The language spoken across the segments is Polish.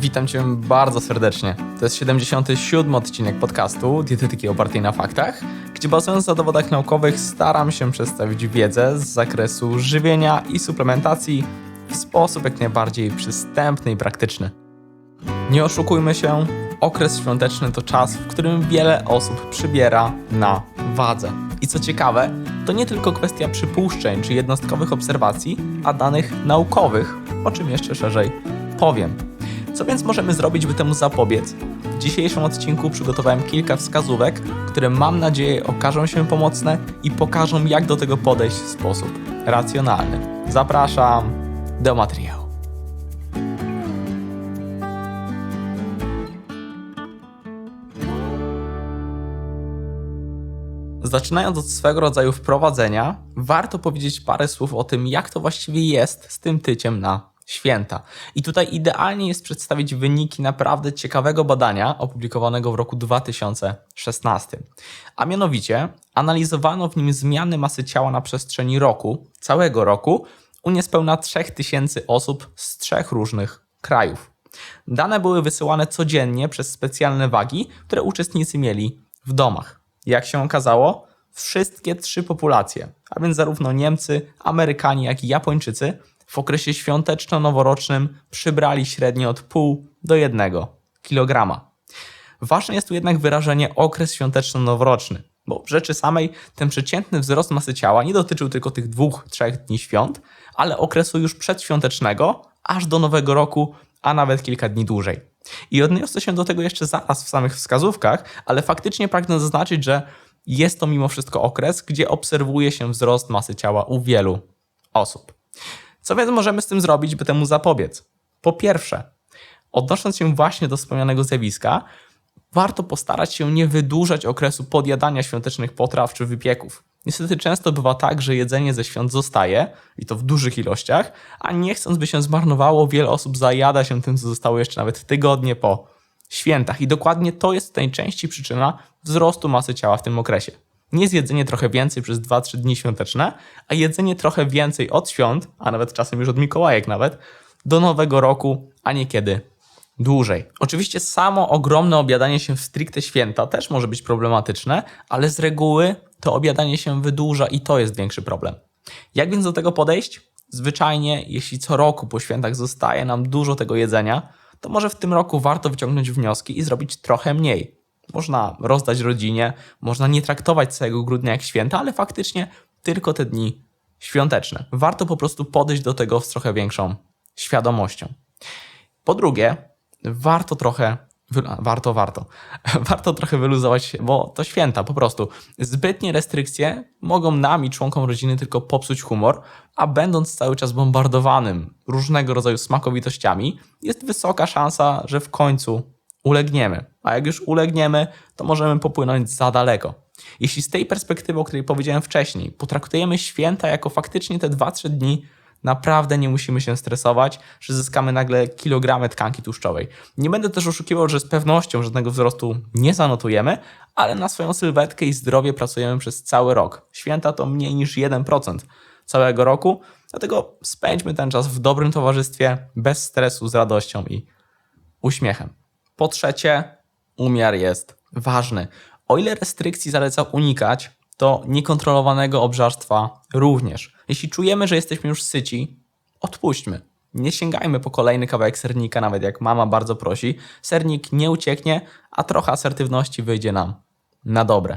Witam Cię bardzo serdecznie. To jest 77 odcinek podcastu Dietetyki opartej na faktach, gdzie bazując na dowodach naukowych staram się przedstawić wiedzę z zakresu żywienia i suplementacji w sposób jak najbardziej przystępny i praktyczny. Nie oszukujmy się, okres świąteczny to czas, w którym wiele osób przybiera na wadze. I co ciekawe, to nie tylko kwestia przypuszczeń czy jednostkowych obserwacji, a danych naukowych, o czym jeszcze szerzej powiem. Co więc możemy zrobić, by temu zapobiec? W dzisiejszym odcinku przygotowałem kilka wskazówek, które mam nadzieję okażą się pomocne i pokażą, jak do tego podejść w sposób racjonalny. Zapraszam do materiału. Zaczynając od swego rodzaju wprowadzenia, warto powiedzieć parę słów o tym, jak to właściwie jest z tym tyciem na święta. I tutaj idealnie jest przedstawić wyniki naprawdę ciekawego badania opublikowanego w roku 2016. A mianowicie analizowano w nim zmiany masy ciała na przestrzeni roku, całego roku, u niespełna 3000 osób z trzech różnych krajów. Dane były wysyłane codziennie przez specjalne wagi, które uczestnicy mieli w domach. Jak się okazało, wszystkie trzy populacje, a więc zarówno Niemcy, Amerykanie, jak i Japończycy, w okresie świąteczno-noworocznym przybrali średnio od pół do jednego kilograma. Ważne jest tu jednak wyrażenie okres świąteczno-noworoczny, bo w rzeczy samej ten przeciętny wzrost masy ciała nie dotyczył tylko tych dwóch, trzech dni świąt, ale okresu już przedświątecznego, aż do nowego roku, a nawet kilka dni dłużej. I odniosę się do tego jeszcze zaraz w samych wskazówkach, ale faktycznie pragnę zaznaczyć, że jest to mimo wszystko okres, gdzie obserwuje się wzrost masy ciała u wielu osób. Co więc możemy z tym zrobić, by temu zapobiec? Po pierwsze, odnosząc się właśnie do wspomnianego zjawiska, warto postarać się nie wydłużać okresu podjadania świątecznych potraw czy wypieków. Niestety często bywa tak, że jedzenie ze świąt zostaje, i to w dużych ilościach, a nie chcąc by się zmarnowało, wiele osób zajada się tym, co zostało jeszcze nawet tygodnie po świętach. I dokładnie to jest najczęściej przyczyna wzrostu masy ciała w tym okresie. Nie zjedzenie trochę więcej przez 2-3 dni świąteczne, a jedzenie trochę więcej od świąt, a nawet czasem już od Mikołajek nawet, do nowego roku, a niekiedy dłużej. Oczywiście samo ogromne obiadanie się w stricte święta też może być problematyczne, ale z reguły to obiadanie się wydłuża i to jest większy problem. Jak więc do tego podejść? Zwyczajnie, jeśli co roku po świętach zostaje nam dużo tego jedzenia, to może w tym roku warto wyciągnąć wnioski i zrobić trochę mniej. Można rozdać rodzinie, można nie traktować całego grudnia jak święta, ale faktycznie tylko te dni świąteczne. Warto po prostu podejść do tego z trochę większą świadomością. Po drugie, warto trochę warto, warto. Warto trochę wyluzować, bo to święta po prostu. Zbytnie restrykcje mogą nam i członkom rodziny tylko popsuć humor, a będąc cały czas bombardowanym różnego rodzaju smakowitościami, jest wysoka szansa, że w końcu ulegniemy. A jak już ulegniemy, to możemy popłynąć za daleko. Jeśli z tej perspektywy, o której powiedziałem wcześniej, potraktujemy święta jako faktycznie te 2-3 dni, naprawdę nie musimy się stresować, że zyskamy nagle kilogramy tkanki tłuszczowej. Nie będę też oszukiwał, że z pewnością żadnego wzrostu nie zanotujemy, ale na swoją sylwetkę i zdrowie pracujemy przez cały rok. Święta to mniej niż 1% całego roku, dlatego spędźmy ten czas w dobrym towarzystwie, bez stresu, z radością i uśmiechem. Po trzecie, umiar jest ważny. O ile restrykcji zaleca unikać, to niekontrolowanego obżarstwa również. Jeśli czujemy, że jesteśmy już syci, odpuśćmy. Nie sięgajmy po kolejny kawałek sernika, nawet jak mama bardzo prosi. Sernik nie ucieknie, a trochę asertywności wyjdzie nam na dobre.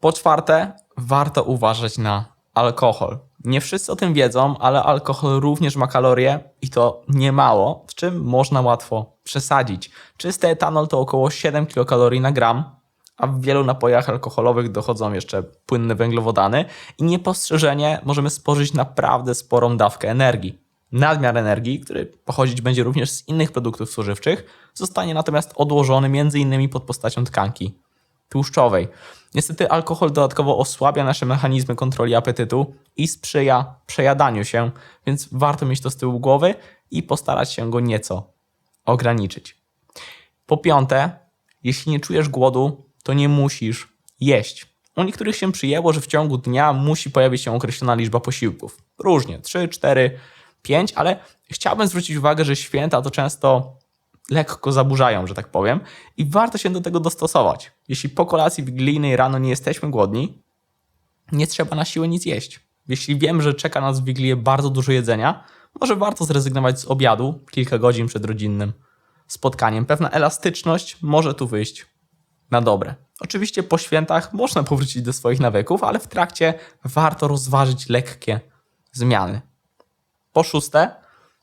Po czwarte, warto uważać na alkohol. Nie wszyscy o tym wiedzą, ale alkohol również ma kalorie i to niemało, w czym można łatwo przesadzić. Czysty etanol to około 7 kilokalorii na gram, a w wielu napojach alkoholowych dochodzą jeszcze płynne węglowodany i niepostrzeżenie możemy spożyć naprawdę sporą dawkę energii. Nadmiar energii, który pochodzić będzie również z innych produktów spożywczych, zostanie natomiast odłożony m.in. pod postacią tkanki tłuszczowej. Niestety alkohol dodatkowo osłabia nasze mechanizmy kontroli apetytu i sprzyja przejadaniu się, więc warto mieć to z tyłu głowy i postarać się go nieco ograniczyć. Po piąte, jeśli nie czujesz głodu, to nie musisz jeść. U niektórych się przyjęło, że w ciągu dnia musi pojawić się określona liczba posiłków. Różnie, 3, 4, 5, ale chciałbym zwrócić uwagę, że święta to często lekko zaburzają, że tak powiem, i warto się do tego dostosować. Jeśli po kolacji wigilijnej rano nie jesteśmy głodni, nie trzeba na siłę nic jeść. Jeśli wiem, że czeka nas w Wigilię bardzo dużo jedzenia, może warto zrezygnować z obiadu kilka godzin przed rodzinnym spotkaniem. Pewna elastyczność może tu wyjść na dobre. Oczywiście po świętach można powrócić do swoich nawyków, ale w trakcie warto rozważyć lekkie zmiany. Po szóste,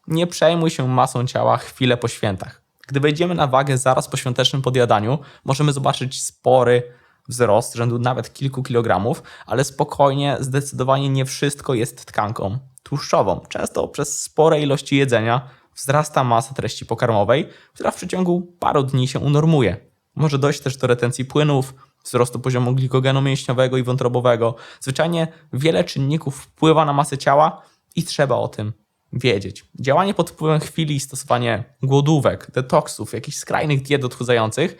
nie przejmuj się masą ciała chwilę po świętach. Gdy wejdziemy na wagę zaraz po świątecznym podjadaniu, możemy zobaczyć spory wzrost, rzędu nawet kilku kilogramów, ale spokojnie, zdecydowanie nie wszystko jest tkanką tłuszczową. Często przez spore ilości jedzenia wzrasta masa treści pokarmowej, która w przeciągu paru dni się unormuje. Może dojść też do retencji płynów, wzrostu poziomu glikogenu mięśniowego i wątrobowego. Zwyczajnie wiele czynników wpływa na masę ciała i trzeba o tym wiedzieć. Działanie pod wpływem chwili i stosowanie głodówek, detoksów, jakichś skrajnych diet odchudzających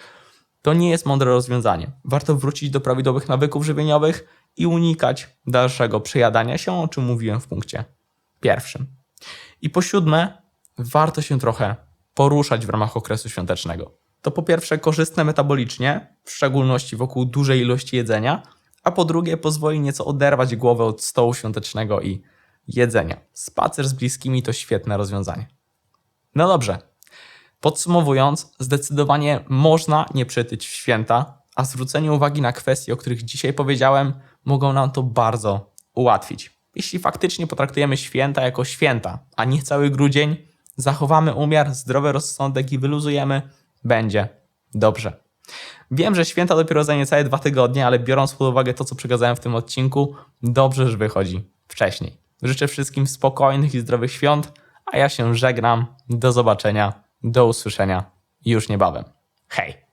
to nie jest mądre rozwiązanie. Warto wrócić do prawidłowych nawyków żywieniowych i unikać dalszego przejadania się, o czym mówiłem w punkcie pierwszym. I po siódme, warto się trochę poruszać w ramach okresu świątecznego. To po pierwsze korzystne metabolicznie, w szczególności wokół dużej ilości jedzenia, a po drugie pozwoli nieco oderwać głowę od stołu świątecznego i jedzenia. Spacer z bliskimi to świetne rozwiązanie. No dobrze. Podsumowując, zdecydowanie można nie przytyć w święta, a zwrócenie uwagi na kwestie, o których dzisiaj powiedziałem, mogą nam to bardzo ułatwić. Jeśli faktycznie potraktujemy święta jako święta, a nie cały grudzień, zachowamy umiar, zdrowy rozsądek i wyluzujemy, będzie dobrze. Wiem, że święta dopiero za niecałe dwa tygodnie, ale biorąc pod uwagę to, co przekazałem w tym odcinku, dobrze, że wychodzi wcześniej. Życzę wszystkim spokojnych i zdrowych świąt, a ja się żegnam. Do zobaczenia, do usłyszenia już niebawem. Hej!